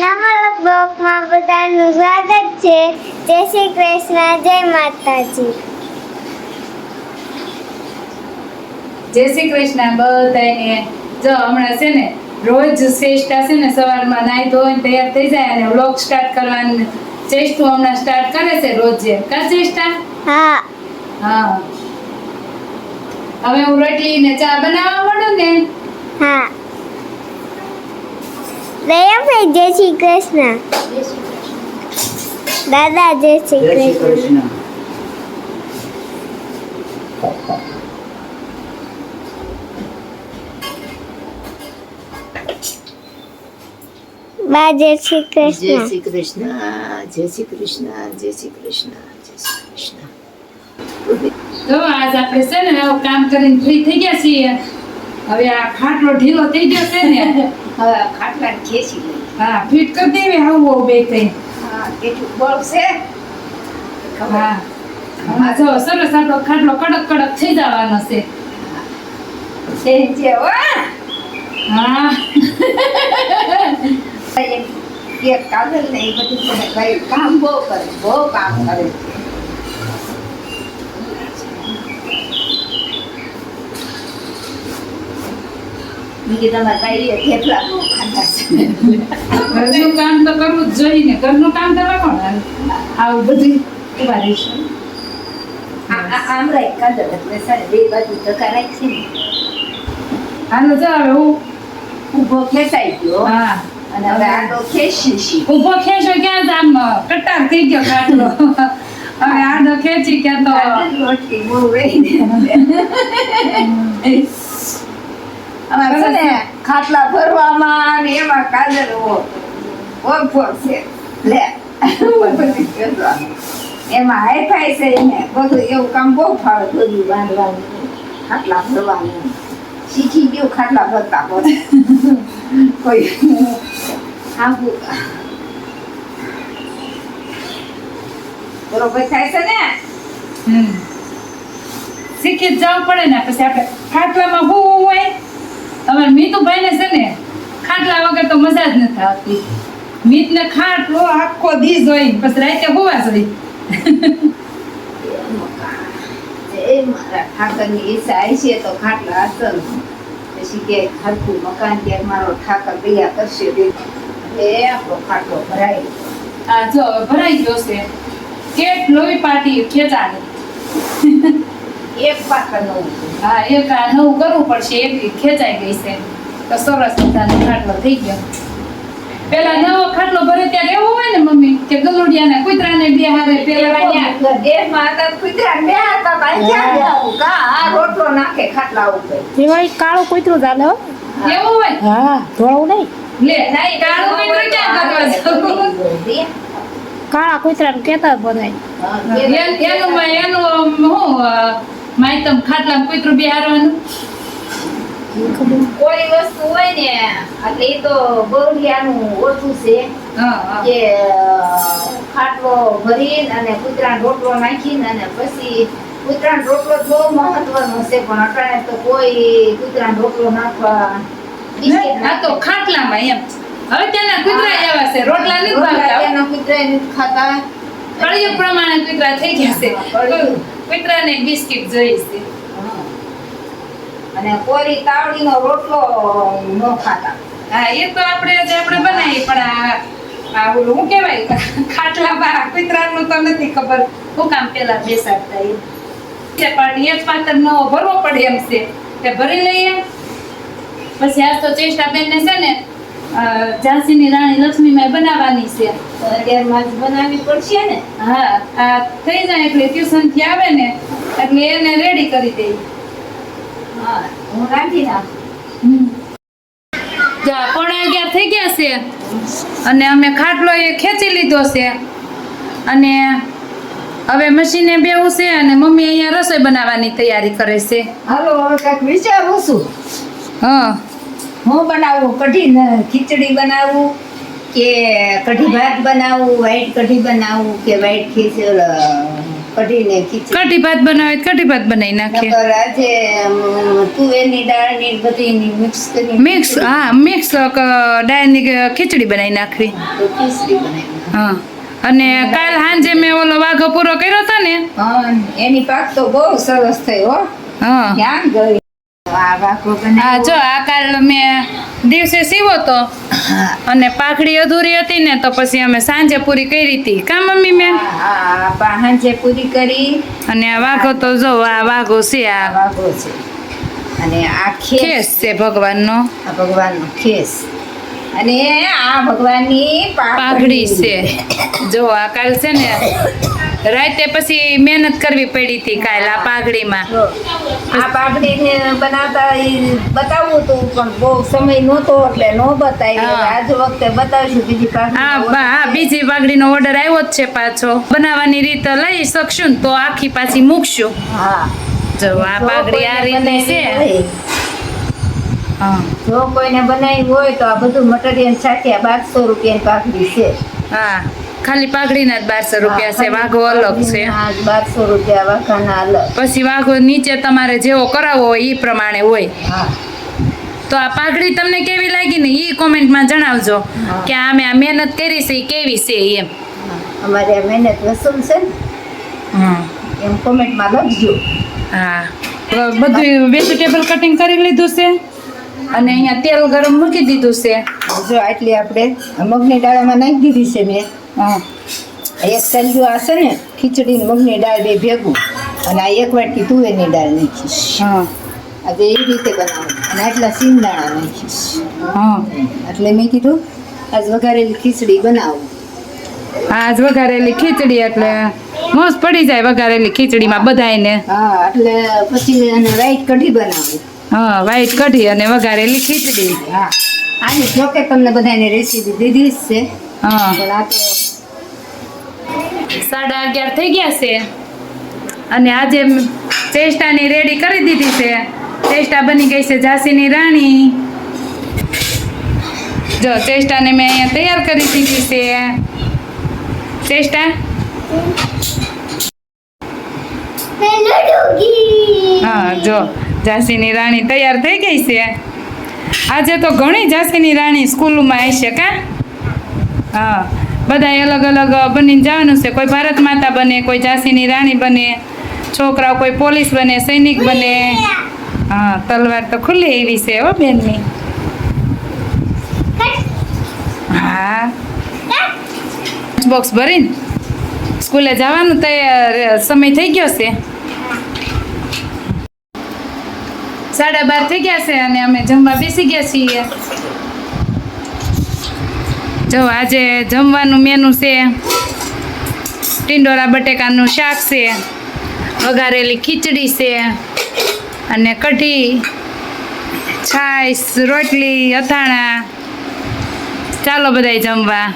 નાના બ્લોકમાં બધાનું સ્વાગત છે. જય શ્રી કૃષ્ણ જય માતાજી. જય શ્રી કૃષ્ણ બધાને જો હમણાં છે ને રોજ શ્રેષ્ઠા છે ને સવારમાં નાહી ધોઈને તૈયાર થઈ જાય અને વ્લોગ સ્ટાર્ટ કરવાનું ચેષ્ટું હમણાં સ્ટાર્ટ કરે છે રોજે. કા ચેષ્ટા હા. હા. હવે હું રોટલી ને ચા બનાવવા માંડું ને? હા. દયાભાઈ જય શ્રી કૃષ્ણ દાદા જય શ્રી જય શ્રી કૃષ્ણ બા જય શ્રી જય કૃષ્ણ શ્રી કૃષ્ણ જય શ્રી કૃષ્ણ જય શ્રી કૃષ્ણ જય શ્રી કૃષ્ણ તો આજ આપણે છે ને કામ કરીને ફ્રી થઈ ગયા છીએ. હવે આ ખાટલો ઢીલો થઈ ગયો છે ને. હવે ખાટલા ખેંચી લઈ હા ફિટ કરી દેવી આવું બે થઈ. હા કેટલું બળ છે? હા. હા જો સરસ આપણો ખાટલો કડક કડક થઈ જવાનો છે. છે જે હા. એક કાગળ ને એ બધું કામ બહુ કરે બહુ કામ કરે. તમારે ઘરનું કામ તો કરવું જ જોઈએ ને? ઘરનું કામ કરવા કોણ આવું બધું ઊભા રહીશું આમ રાખ કાગળ એટલે સારી બે બાજુ ધક્કા રાખશે ને. હાલો જો હવે હું ઊભો ખેંચાઈ ગયો. હા. અને હવે આડો ખેંચી ઊભો ખેંચો ક્યાં આમ કટાર થઈ ગયો ખાટલો. હવે આડો ખેંચી ક્યાં તો રોટલી બહુ રહીને અમારે છે ને ખાટલા ભરવામાં ને એમાં કાજલ ઓળખો છે. લે. એમાં હાઈફાઈ છે એને. બધું એવું કામ બહુ ફાવે બધું બાંધવાનું. ખાટલા ભરવાનું. શીખી ગયું ખાટલા ભરતા બધું કોઈ આવું બરોબર થાય છે ને? હમ. શીખી જવું પડે ને પછી આપણે ખાટલામાં હું હોય અમારે મીતુભાઈને છે ને ખાટલા વગર તો મજા જ મીતને ખાટલો આખો દી જોઈ પછી રાતે હોવા જોઈ. એ મારા ઠાકરની ઈચ્છા આવી છે તો ખાટલા અસલ પછી કે હરખું મકાન કે મારો ઠાકર તૈયાર કરશે બે એ આપણો ખાટલો ભરાય. આ જો ભરાઈ ગયો છે. કેટલોય પાર્ટી ખેંચાણી એક પાત્ર નવું હા એક આ નવું કરવું પડશે એક ખેંચાઈ ગઈ છે. તો સરસ મજાનો ખાટલો થઈ ગયો. પેલા નવો ખાટલો ભરે ત્યાં એવું હોય ને મમ્મી કે ગલુડિયાને કૂતરાને બે હારે પેલા હતા કુતરા બે હતા તો ક્યાં કા આ રોટલો નાખે ખાટલા ઉપર. એમાં કાળું કૂતરું ચાલે હો. એવું હોય? હા ધોળું નહીં. લે નહીં, કાળું કૂતરું ક્યાં કરવા કાળા કૂતરાને કેતા બધાય. એન- એનું માં- એનું હું અ, માયતમ ખાટલા કૂતરું બેહારવાનું? કોઈ વસ્તુ હોય ને એટલે એ તો ગોળિયાનું ઓછું છે. કે ખાટલો ભરીને અને કૂતરાનો રોટલો નાખીને અને પછી કૂતરાનો રોટલો બહુ મહત્વનો છે પણ અટાણે તો કોઈ કૂતરાનો રોટલો નાખવા આ તો ખાટલામાં એમ હવે ત્યાંના કૂતરા એવા છે રોટલા નથી ભાવતા. ત્યાંના કૂતરા નથી ખાતા. કળિયુગ પ્રમાણે કૂતરા થઈ ગયા છે. કૂતરાને બિસ્કિટ જોઈએ છે. અને કોરી તાવડીનો રોટલો ન ખાતા. હા એ તો આપણે જે આપણે બનાવીએ પણ આ આ ઓલું શું કહેવાય? ખાટલામાં કૂતરાનું તો નથી ખબર. શું કામ પેલા બેસાડતા એ તે પણ એક પાત્ર નવો ભરવો પડે એમ છે. તે ભરી લઈએ. પછી આજ તો ચેષ્ટા બેનને છે ને ઝાંસીની રાણી લક્ષ્મીમાં બનાવવાની છે. તો અત્યારમાં જ બનાવવી પડશે ને? હા આ થઈ જાય એટલે ટ્યુશનથી આવે ને એટલે એને રેડી કરી દઈ હા રાખી નાખું જા પોણા અગિયાર થઈ ગયા છે? અને અમે ખાટલો એ ખેંચી લીધો છે. અને હવે મશીને બેવું છે અને મમ્મી અહીંયા રસોઈ બનાવવાની તૈયારી કરે છે. હાલો હવે કાંઈક વિચારું છું. હા. હું બનાવું? કઢી ખીચડી બનાવું કે કઢી ભાત બનાવું? વ્હાઈટ કઢી બનાવું કે વ્હાઈટ ખીચડ કઢીને ખીચડી. કઢી ભાત બનાવે કઢી ભાત બનાવી નાખીએ. આજે તુવેરની દાળની બધી મિક્સ કરી મિક્સ હા મિક્સ દાળની ખીચડી બનાવી નાખવી. ખીચડી બનાવી હા અને કાલ સાંજે મેં ઓલો વાઘો પૂરો કર્યો હતો ને. એની પાક તો બહુ સરસ થઈ હો. હા. ક્યાં ગઈ? હા. જો આ કાલ મેં દિવસે સીવો તો અને પાઘડી અધૂરી હતી ને તો પછી અમે સાંજે પૂરી કરી હતી. કા મમ્મી મેં સાંજે પૂરી કરી. અને આ વાઘો તો જો આ વાઘો છે આ વાઘો છે. અને આ ખેસ. ખેસ છે ભગવાનનો. આ ભગવાનનો ખેસ. અને આ ભગવાનની પાઘડી છે. જો આ કાલ છે ને રાતે પછી મહેનત કરવી પડી હતી કાલ આ પાઘડીમાં. આ પાઘડી બનાવતા બતાવવું હતું પણ બહુ સમય નહોતો એટલે નો બતાવી. આજ વખતે બતાવીશું બીજી પાઘડી હા હા બીજી પાઘડીનો ઓર્ડર આવ્યો જ છે પાછો. બનાવવાની રીત લઈ શકશું ને તો આખી પાછી મૂકશું. હા. જો આ પાઘડી આ રીતે છે. હા. જો કોઈને બનાવી હોય તો આ બધું મટીરિયલ સાથે બારસો રૂપિયાની પાઘડી છે. હા. ખાલી પાઘડીના જ બારસો રૂપિયા છે વાઘો અલગ છે. બારસો રૂપિયા વાઘાના અલગ. પછી વાઘો નીચે તમારે જેવો કરાવવો હોય એ પ્રમાણે હોય. તો આ પાઘડી તમને કેવી લાગી ને એ કોમેન્ટમાં જણાવજો. કે અમે આ મહેનત કરી છે એ કેવી છે એમ. અમારી આ મહેનત વસૂલ છે ને એમ કોમેન્ટમાં લખજો. હા. બધું વેજીટેબલ કટિંગ કરી લીધું છે અને અહીંયા તેલ ગરમ મૂકી દીધું છે. જો આટલી આપણે મગની દાળમાં નાખી દીધી છે મેં. હા. એક સલજુ આ છે ને ખીચડી મગની દાળ બે ભેગું. અને આ એક વાટકી તુવેરની દાળ નાખીશ. હા. આજે એ રીતે બનાવું. અને આટલા સિંગદાણા નાખીશ. હા. એટલે મેં કીધું આજ વઘારેલી ખીચડી બનાવું. આજ વઘારેલી ખીચડી એટલે મસ્ત પડી જાય વઘારેલી ખીચડીમાં બધાયને. હા એટલે પછી એને વ્હાઈટ કઢી બનાવું. હા વ્હાઈટ કઢી અને વઘારેલી ખીચડી. હા. આની જો કે તમને બધાને રેસીપી દીધી જ છે હા પણ આ તો સાડા અગિયાર થઈ ગયા છે અને આજે ચેષ્ટાની રેડી કરી દીધી છે ચેષ્ટા બની ગઈ છે ઝાંસીની રાણી જો ચેષ્ટાને મેં અહીંયા તૈયાર કરી દીધી છે ચેષ્ટા મેં લડુગી હા જો ઝાંસીની રાણી તૈયાર થઈ ગઈ છે આજે તો ઘણી ઝાંસીની રાણી સ્કૂલમાં હશે કા? હા, બધાય અલગ અલગ બનીને જવાનું છે. કોઈ ભારત માતા બને, કોઈ ઝાંસીની રાણી બને, છોકરાઓ કોઈ પોલીસ બને, સૈનિક બને. હા, તલવાર તો ખુલ્લી એવી છે હો બેનની. હા. બોક્સ ભરીને સ્કૂલે જવાનું તૈયાર સમય થઈ ગયો છે. સાડા બાર થઈ ગયા છે અને અમે જમવા બેસી ગયા છીએ. જો આજે જમવાનું મેનુ છે ટીંડોરા બટેકાનું શાક છે વઘારેલી ખીચડી છે અને કઢી છાશ રોટલી અથાણા. ચાલો બધાય જમવા.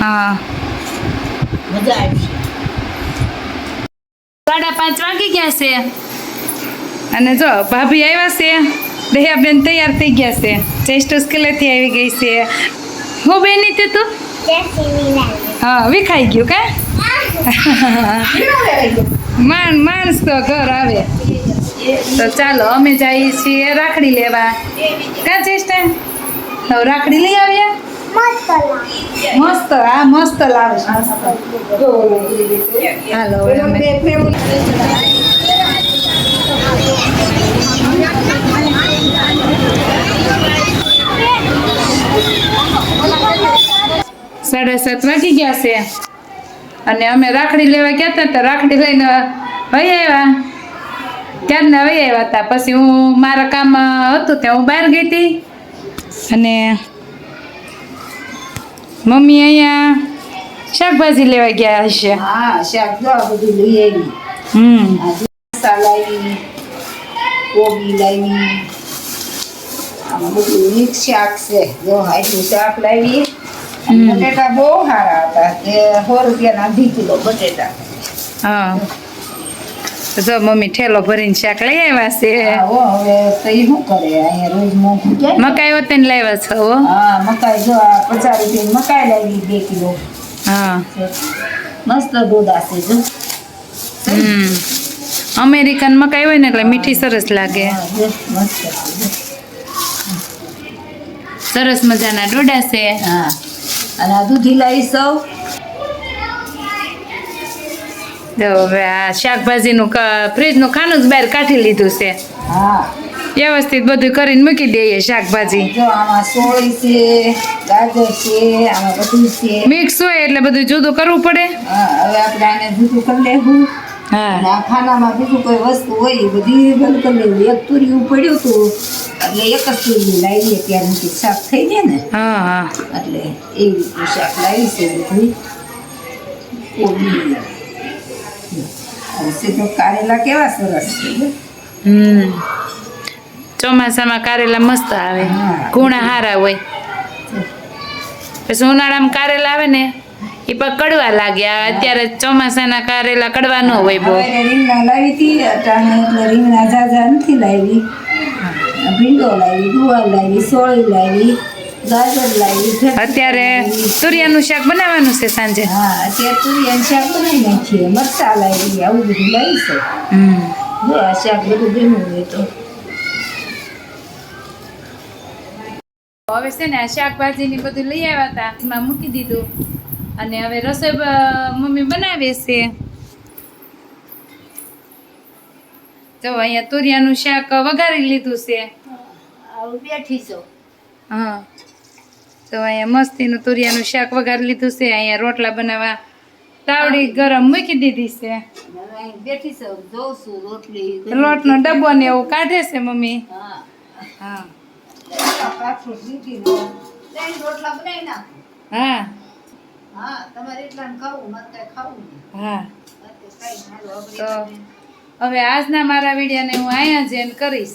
હા. મજા આવી. સાડા પાંચ વાગી ગયા છે. અને જો, ભાભી આવ્યા છે. દયાબેન તૈયાર થઈ ગયા છે. ચેસ્ટ સ્કેલેથી આવી ગઈ છે. હું બેની તે તું? હા, વિખાઈ ગયું કે? માણ માણસ તો ઘર આવે. તો ચાલો, અમે જઈએ છીએ રાખડી લેવા. કા ચેસ્ટ રાખડી લઈ આવ્યા મસ્ત લાવી. મસ્ત લાવે. હાલો સાડા સાત વાગી ગયા છે. અને અમે રાખડી લેવા ગયા હતા, તો રાખડી લઈને વહી આવ્યા. ક્યારના વહી આવ્યા હતા? પછી હું મારા કામ હતું ત્યાં હું બહાર ગઈ હતી. અને મમ્મી અહીંયા શાકભાજી લેવા ગયા હશે. હા શાક જો આ બધું લઈ આવી. હમ. લાવી કોબી લાવી. આમાં બધું મિક્સ શાક છે. જો આટલું શાક લાવી હમ. બટેટા બહુ સારા હતા. તે સો રૂપિયાના અઢી કિલો બટેટા. હા. જો મમ્મી ઠેલો ભરીને શાક લઈ આવ્યા છે. હવે એ શું કરે? અહીંયા રોજ મોંઘું ને. મકાઈ વતન લાવ્યા છો હો? હા મકાઈ જો પચાસ રૂપિયા મકાઈ લાવી બે કિલો. હા. મસ્ત દૂધ આપે જો. હમ. અમેરિકન મકાઈ હોય ને એટલે મીઠી સરસ લાગે. સરસ મજાના ડોડા છે. હા. અને આ દૂધી લાવી સૌ. જો હવે આ શાકભાજીનું ફ્રીજનું ખાનું જ બહાર કાઢી લીધું છે. હા. વ્યવસ્થિત બધું કરીને મૂકી દઈએ શાકભાજી. આમાં સોળી છે ગાજર છે આમાં મિક્સ હોય એટલે બધું જુદું કરવું પડે. હા હવે આપણે આને જુદું કરી લેવું. હા. ખાનામાં બીજું કોઈ વસ્તુ હોય એ બધી બંધ કરી લેવું. એક તુરિયું પડ્યું હતું એટલે એક જ તુરિયું લાવીએ ત્યાં મૂકી શાક થઈ જાય ને. હા હા. એટલે એવી શાક લાવી છે બધું. કોબી. હવે સીધો કારેલા કેવા સરસ છે હમ. ચોમાસામાં કારેલા મસ્ત આવે. ગુણા હારા હોય. પછી ઉનાળામાં કારેલા આવે ને એ પણ કડવા લાગ્યા અત્યારે ચોમાસાના કારેલા કડવા ન હોય બહુ. રીંગણા લાવી હતી એટલે રીંગણા ઝાઝા નથી લાવી. ભીંડો લાવી ગુવાર લાવી સોળી લાવી. અત્યારે તુરિયાનું શાક બનાવવાનું છે સાંજે? હા અત્યારે તુરિયાનું શાક બનાવી નાખીએ. મરચાં લાવી આવું બધું લાવી છે. જો આ શાક બધું ગમ્યું હોય તો. હવે છે ને આ શાકભાજી ની બધું લઈ આવ્યા હતા. એમાં મૂકી દીધું. અને હવે રસોઈ મમ્મી બનાવે છે. તો અહીંયા તુરિયાનું શાક વઘારી લીધું છે. બેઠી છો. હા. તો અહીંયા મસ્તીનું તુરિયાનું શાક વઘારી લીધું છે. અહીંયા રોટલા બનાવવા તાવડી ગરમ મૂકી દીધી છે. લોટનો ડબ્બો ને એવું કાઢે છે મમ્મી. હા. હા. હા. તો હવે આજના મારા વિડીયોને હું અહીંયા જ end કરીશ.